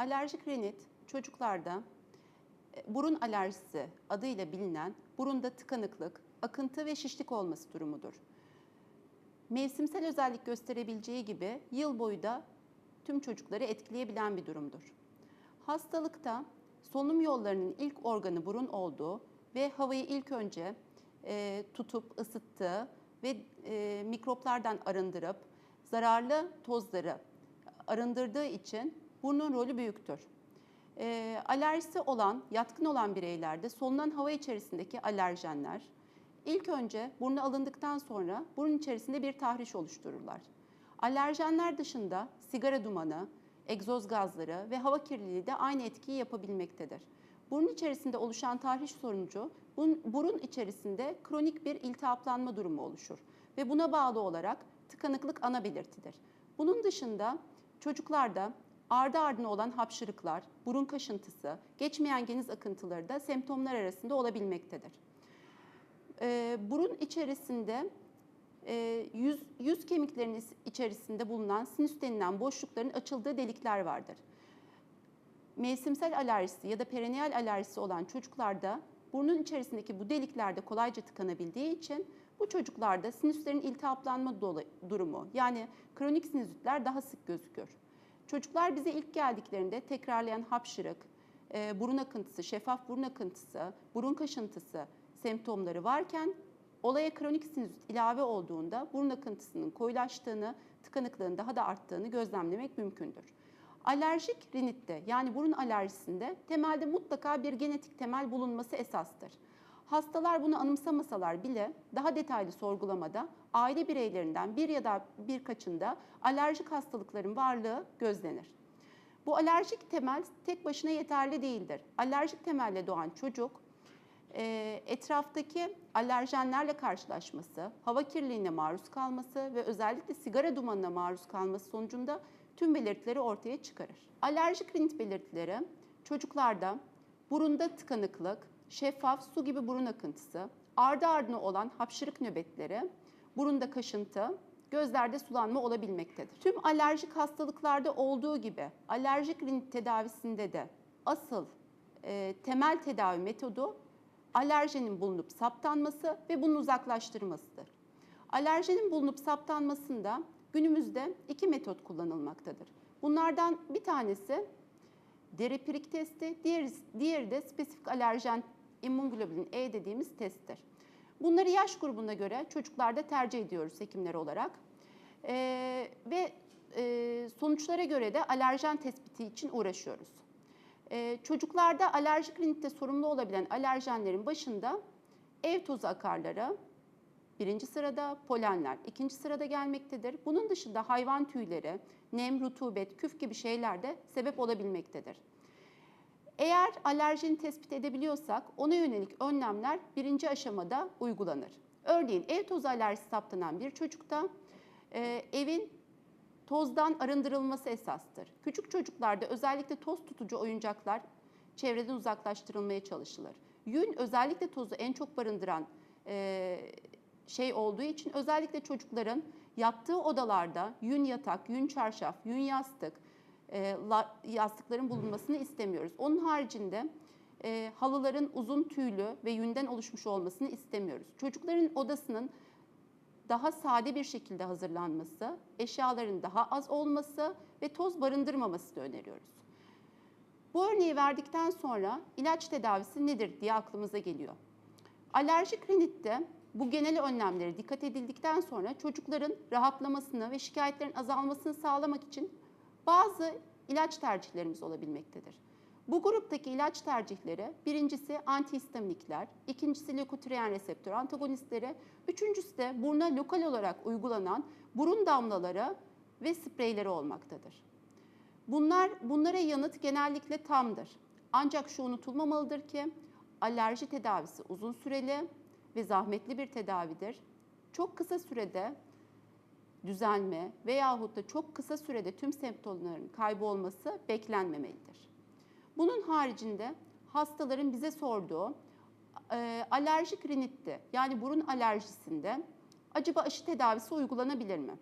Alerjik rinit çocuklarda e, burun alerjisi adıyla bilinen burunda tıkanıklık, akıntı ve şişlik olması durumudur. Mevsimsel özellik gösterebileceği gibi yıl boyu da tüm çocukları etkileyebilen bir durumdur. Hastalıkta solunum yollarının ilk organı burun olduğu ve havayı ilk önce e, tutup ısıttığı ve e, mikroplardan arındırıp zararlı tozları arındırdığı için burnun rolü büyüktür. E, alerjisi olan, yatkın olan bireylerde solunan hava içerisindeki alerjenler ilk önce burnu alındıktan sonra burun içerisinde bir tahriş oluştururlar. Alerjenler dışında sigara dumanı, egzoz gazları ve hava kirliliği de aynı etkiyi yapabilmektedir. Burun içerisinde oluşan tahriş sonucu burun, içerisinde kronik bir iltihaplanma durumu oluşur ve buna bağlı olarak tıkanıklık ana belirtidir. Bunun dışında çocuklarda ardı ardına olan hapşırıklar, burun kaşıntısı, geçmeyen geniz akıntıları da semptomlar arasında olabilmektedir. Ee, burun içerisinde e, yüz, yüz kemiklerinin içerisinde bulunan sinüs denilen boşlukların açıldığı delikler vardır. Mevsimsel alerjisi ya da perennial alerjisi olan çocuklarda burnun içerisindeki bu deliklerde kolayca tıkanabildiği için bu çocuklarda sinüslerin iltihaplanma durumu yani kronik sinüzitler daha sık gözükür. Çocuklar bize ilk geldiklerinde tekrarlayan hapşırık, e, burun akıntısı, şeffaf burun akıntısı, burun kaşıntısı semptomları varken olaya kronik sinüzit ilave olduğunda burun akıntısının koyulaştığını, tıkanıklığın daha da arttığını gözlemlemek mümkündür. Alerjik rinitte yani burun alerjisinde temelde mutlaka bir genetik temel bulunması esastır. Hastalar bunu anımsamasalar bile daha detaylı sorgulamada aile bireylerinden bir ya da birkaçında alerjik hastalıkların varlığı gözlenir. Bu alerjik temel tek başına yeterli değildir. Alerjik temelle doğan çocuk e, etraftaki alerjenlerle karşılaşması, hava kirliliğine maruz kalması ve özellikle sigara dumanına maruz kalması sonucunda tüm belirtileri ortaya çıkarır. Alerjik rinit belirtileri çocuklarda burunda tıkanıklık, şeffaf su gibi burun akıntısı, ardı ardına olan hapşırık nöbetleri, burunda kaşıntı, gözlerde sulanma olabilmektedir. Tüm alerjik hastalıklarda olduğu gibi alerjik rinit tedavisinde de asıl e, temel tedavi metodu alerjenin bulunup saptanması ve bunun uzaklaştırmasıdır. Alerjenin bulunup saptanmasında günümüzde iki metot kullanılmaktadır. Bunlardan bir tanesi deripirik testi, diğeri, diğeri de spesifik alerjen immunoglobulin E dediğimiz testtir. Bunları yaş grubuna göre çocuklarda tercih ediyoruz hekimler olarak. Ee, ve e, sonuçlara göre de alerjen tespiti için uğraşıyoruz. Ee, çocuklarda alerjik rinitte sorumlu olabilen alerjenlerin başında ev tozu akarları birinci sırada, polenler ikinci sırada gelmektedir. Bunun dışında hayvan tüyleri, nem, rutubet, küf gibi şeyler de sebep olabilmektedir. Eğer alerjini tespit edebiliyorsak ona yönelik önlemler birinci aşamada uygulanır. Örneğin ev tozu alerjisi saptanan bir çocukta e, evin tozdan arındırılması esastır. Küçük çocuklarda özellikle toz tutucu oyuncaklar çevreden uzaklaştırılmaya çalışılır. Yün özellikle tozu en çok barındıran e, şey olduğu için özellikle çocukların yattığı odalarda yün yatak, yün çarşaf, yün yastık, yastıkların bulunmasını istemiyoruz. Onun haricinde e, halıların uzun tüylü ve yünden oluşmuş olmasını istemiyoruz. Çocukların odasının daha sade bir şekilde hazırlanması, eşyaların daha az olması ve toz barındırmaması da öneriyoruz. Bu örneği verdikten sonra ilaç tedavisi nedir diye aklımıza geliyor. Alerjik rinitte bu genel önlemlere dikkat edildikten sonra çocukların rahatlamasını ve şikayetlerin azalmasını sağlamak için bazı ilaç tercihlerimiz olabilmektedir. Bu gruptaki ilaç tercihleri birincisi antihistaminikler, ikincisi lökotriyen reseptör antagonistleri, üçüncüsü de buruna lokal olarak uygulanan burun damlaları ve spreyleri olmaktadır. Bunlar bunlara yanıt genellikle tamdır. Ancak şu unutulmamalıdır ki alerji tedavisi uzun süreli ve zahmetli bir tedavidir. Çok kısa sürede düzelme veyahut da çok kısa sürede tüm semptomların kaybolması beklenmemelidir. Bunun haricinde hastaların bize sorduğu e, alerjik rinitti yani burun alerjisinde acaba aşı tedavisi uygulanabilir mi?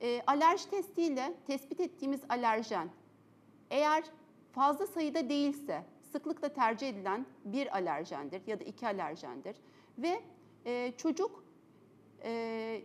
E, alerji testiyle tespit ettiğimiz alerjen Eğer fazla sayıda değilse sıklıkla tercih edilen bir alerjendir ya da iki alerjendir ve e, çocuk e,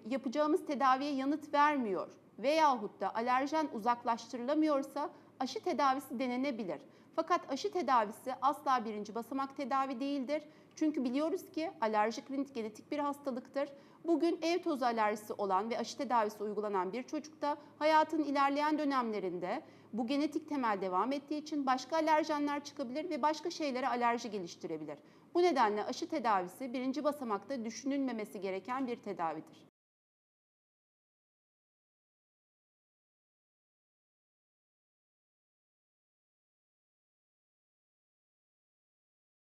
yapacağımız tedaviye yanıt vermiyor veyahut da alerjen uzaklaştırılamıyorsa aşı tedavisi denenebilir. Fakat aşı tedavisi asla birinci basamak tedavi değildir. Çünkü biliyoruz ki alerjik rinit genetik bir hastalıktır. Bugün ev tozu alerjisi olan ve aşı tedavisi uygulanan bir çocukta hayatın ilerleyen dönemlerinde bu genetik temel devam ettiği için başka alerjenler çıkabilir ve başka şeylere alerji geliştirebilir. Bu nedenle aşı tedavisi birinci basamakta düşünülmemesi gereken bir tedavidir.